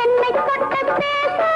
என்னை கொட்ட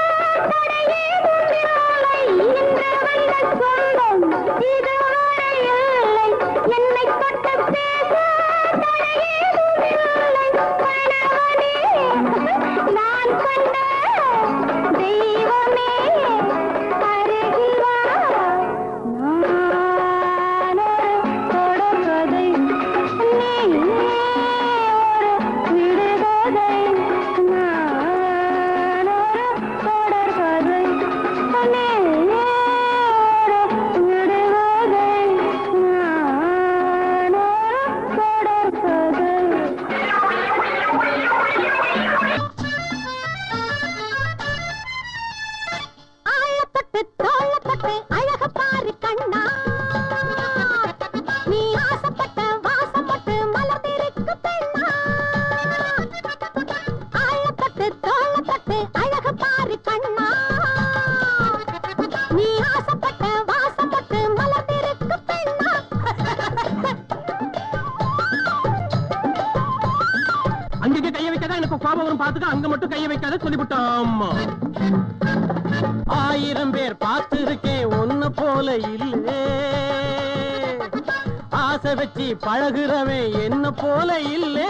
எல்லாத்துக்கும் அங்க மட்டும் கைய வைக்காத சொல்லிவிட்டோம். ஆயிரம் பேர் பார்த்திருக்கேன் ஒன்னு போல இல்லே. ஆசை வச்சு பழகுறவன் என்ன போல இல்லே.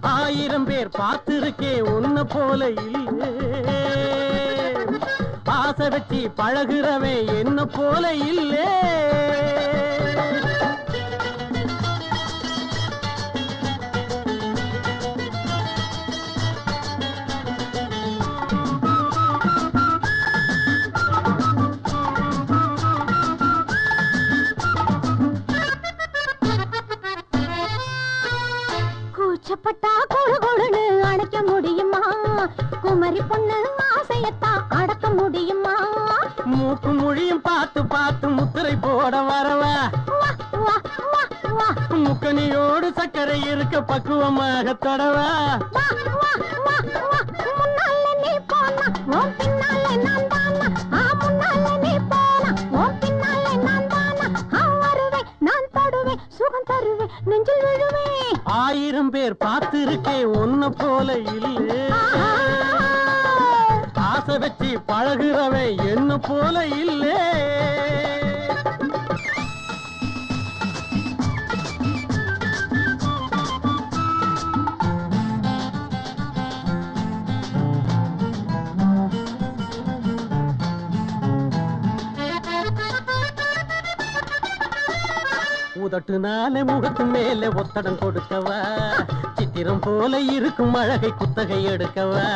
ஆயிரம் பேர் பார்த்திருக்கேன் ஒன்னு போல இல்லே. ஆசை வச்சு பழகுறவன் என்ன போல இல்லே. கூச்சப்பட்டா கொழு கொழுன்னு அணைக்க முடியுமா? குமரி பொண்ணு ஆசையத்தான் அடக்க முடியுமா? மூக்கு மொழியும் பார்த்து பார்த்து முத்திரை போட வரவா. முக்கனியோடு சர்க்கரை இருக்க பக்குவமாக தொடவா. பின்னால நான் ஆயிரம் பேர் பார்த்திருக்கேன் ஒன்ன போல இல்லே. ஆசை வச்சு பழகுறவன் என்ன போல இல்லே. உதட்டுனால முகத்து மேல ஒத்தடம் கொடுக்கவா? சித்திரம் போல இருக்கும் அழகை குத்தகை எடுக்கவா?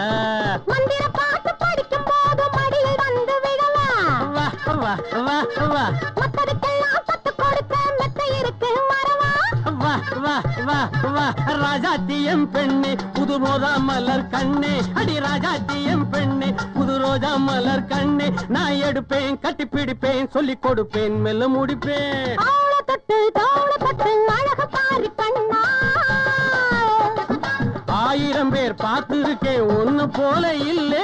ராஜாத்தியம் பெண்ணே புது ரோஜா மலர் கண்ணே. அடி ராஜாத்தியம் பெண்ணே புது ரோஜா மலர் கண்ணே. நான் எடுப்பேன் கட்டி பிடிப்பேன் சொல்லிக் கொடுப்பேன் மெல்ல முடிப்பேன். தொட்டு தோள தொட்டு அழக பாரு கண்ணா. ஆயிரம் பேர் பார்த்திருக்கேன் ஒன்னு போல இல்லே.